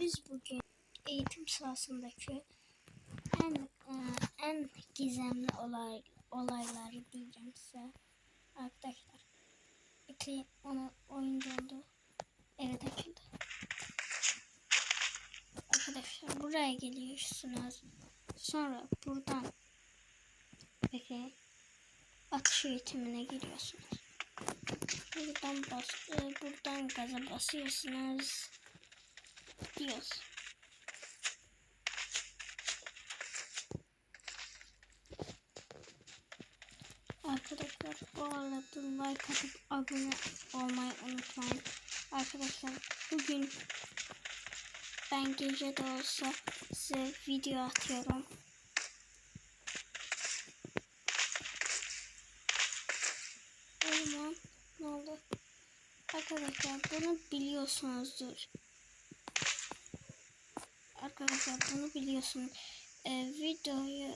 Biz bugün eğitim sahasındaki en e, en gizemli olay olayları diyeceğim size. Arkadaşlar. Bekleyin onu oyuncu oldu. Evet açıldı. Arkadaşlar buraya geliyorsunuz. Sonra buradan bekleyin. Atış eğitimine giriyorsunuz. Buradan bas, e, buradan gaza basıyorsunuz. Diyoruz. Arkadaşlar bu arada like atıp abone olmayı unutmayın. Arkadaşlar bugün ben gece de olsa size video atıyorum. Oğlum ne oldu? Arkadaşlar bunu biliyorsunuzdur. Arkadaşlar bunu biliyorsunuz. Ee, videoyu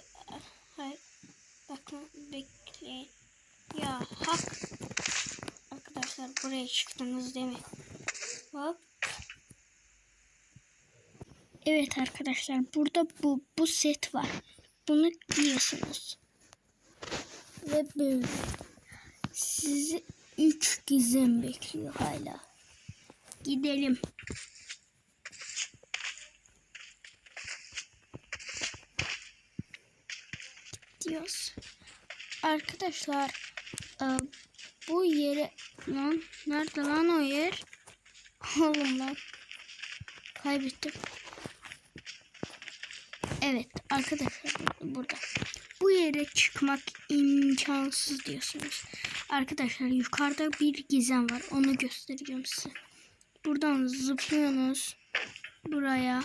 hayır bakın bekleyin. Ya hak. Arkadaşlar buraya çıktınız değil mi? Hop. Evet arkadaşlar burada bu bu set var. Bunu biliyorsunuz. Ve böyle. Sizi üç gizem bekliyor hala. Gidelim. Diyoruz. Arkadaşlar e, bu yere lan nerede lan o yer? Oğlum lan. Kaybettim. Evet arkadaşlar burada. Bu yere çıkmak imkansız diyorsunuz. Arkadaşlar yukarıda bir gizem var. Onu göstereceğim size. Buradan zıplıyorsunuz. Buraya.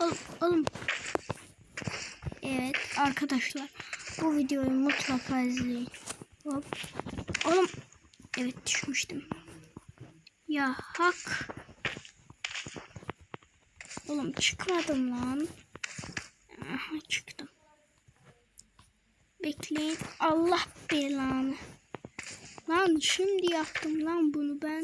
Al, alın. Evet arkadaşlar. Bu videoyu mutlaka izleyin. Hop. Oğlum. Evet düşmüştüm. Ya hak. Oğlum çıkmadım lan. Aha çıktım. Bekleyin. Allah belanı. Lan şimdi yaptım lan bunu ben.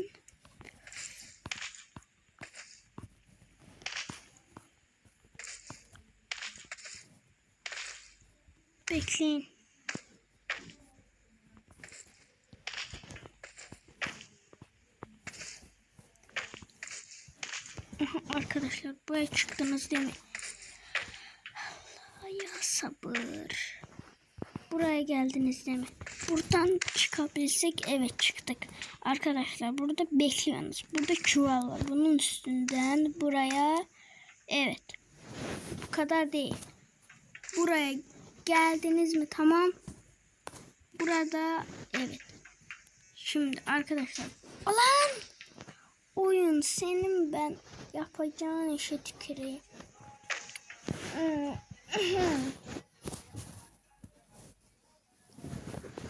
Bekleyin. Arkadaşlar buraya çıktınız değil mi? Allah ya sabır. Buraya geldiniz değil mi? Buradan çıkabilsek evet çıktık. Arkadaşlar burada bekliyorsunuz. Burada çuval var. Bunun üstünden buraya evet. Bu kadar değil. Buraya geldiniz mi? Tamam. Burada evet. Şimdi arkadaşlar. Olan oyun senin ben yapacağın işe tüküreyim.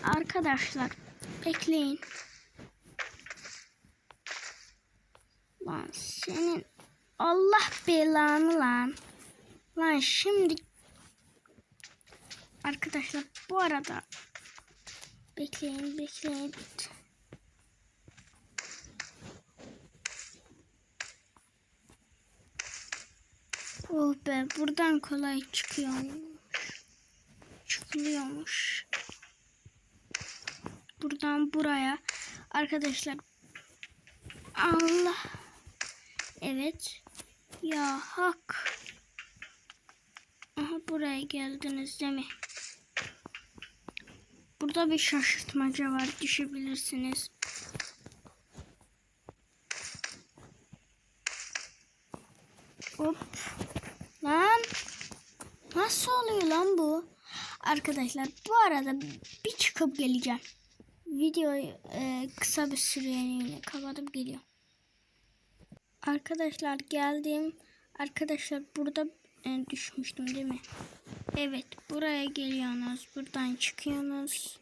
Arkadaşlar bekleyin. Lan senin Allah belanı lan. Lan şimdi Arkadaşlar bu arada bekleyin bekleyin. Oh be buradan kolay çıkıyormuş. Çıkılıyormuş. Buradan buraya. Arkadaşlar Allah. Evet. Ya hak. Aha buraya geldiniz değil mi? Burada bir şaşırtmaca var. Düşebilirsiniz. Hop. Lan. Nasıl oluyor lan bu? Arkadaşlar bu arada bir çıkıp geleceğim. Videoyu e, kısa bir süreliğine kapatıp geliyor. Arkadaşlar geldim. Arkadaşlar burada e, düşmüştüm değil mi? Evet buraya geliyorsunuz. Buradan çıkıyorsunuz.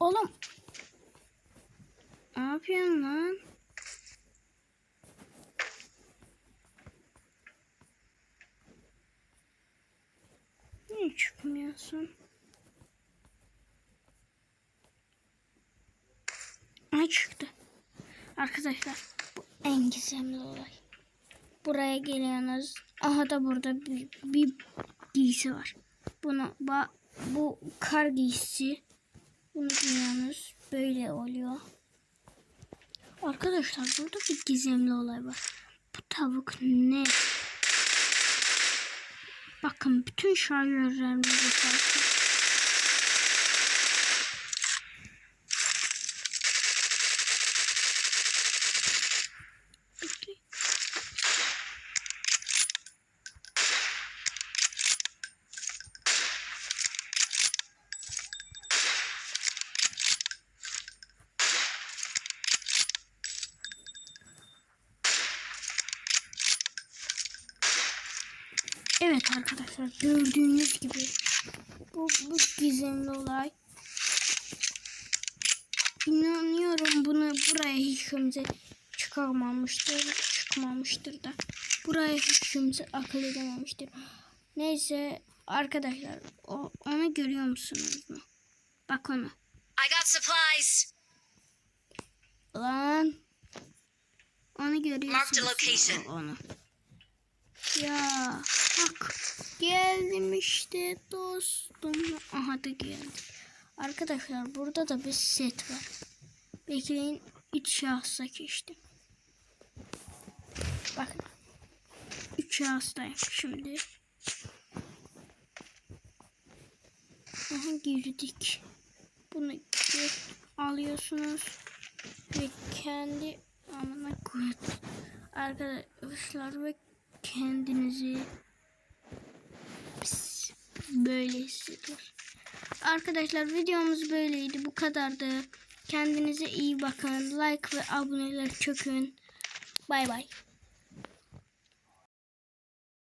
Oğlum. Ne yapıyorsun lan? Niye çıkmıyorsun? Ay çıktı. Arkadaşlar bu en gizemli olay. Buraya geliyorsunuz. Aha da burada bir, bir giysi var. Bunu ba, bu kar giysisi. Bunu giyiyorsunuz. Böyle oluyor. Arkadaşlar burada bir gizemli olay var. Bu tavuk ne? Bakın bütün şarjörlerimizi Evet arkadaşlar gördüğünüz gibi bu, bu gizemli olay. İnanıyorum bunu buraya hiç kimse çıkarmamıştır, çıkmamıştır da. Buraya hiç kimse akıl edememiştir. Neyse arkadaşlar o, onu görüyor musunuz mu? Bak onu. I got supplies. Lan. Onu görüyorsunuz. A mu? location. Onu. Ya bak geldim işte dostum. Aha da geldi. Arkadaşlar burada da bir set var. Bekleyin üç şahsa geçtim. Bakın. Üç şahıstayım şimdi. Aha girdik. Bunu alıyorsunuz ve kendi amına koyun arkadaşlar ve kendinizi böyle hissediyor. Arkadaşlar videomuz böyleydi. Bu kadardı. Kendinize iyi bakın. Like ve aboneler çökün. Bay bay.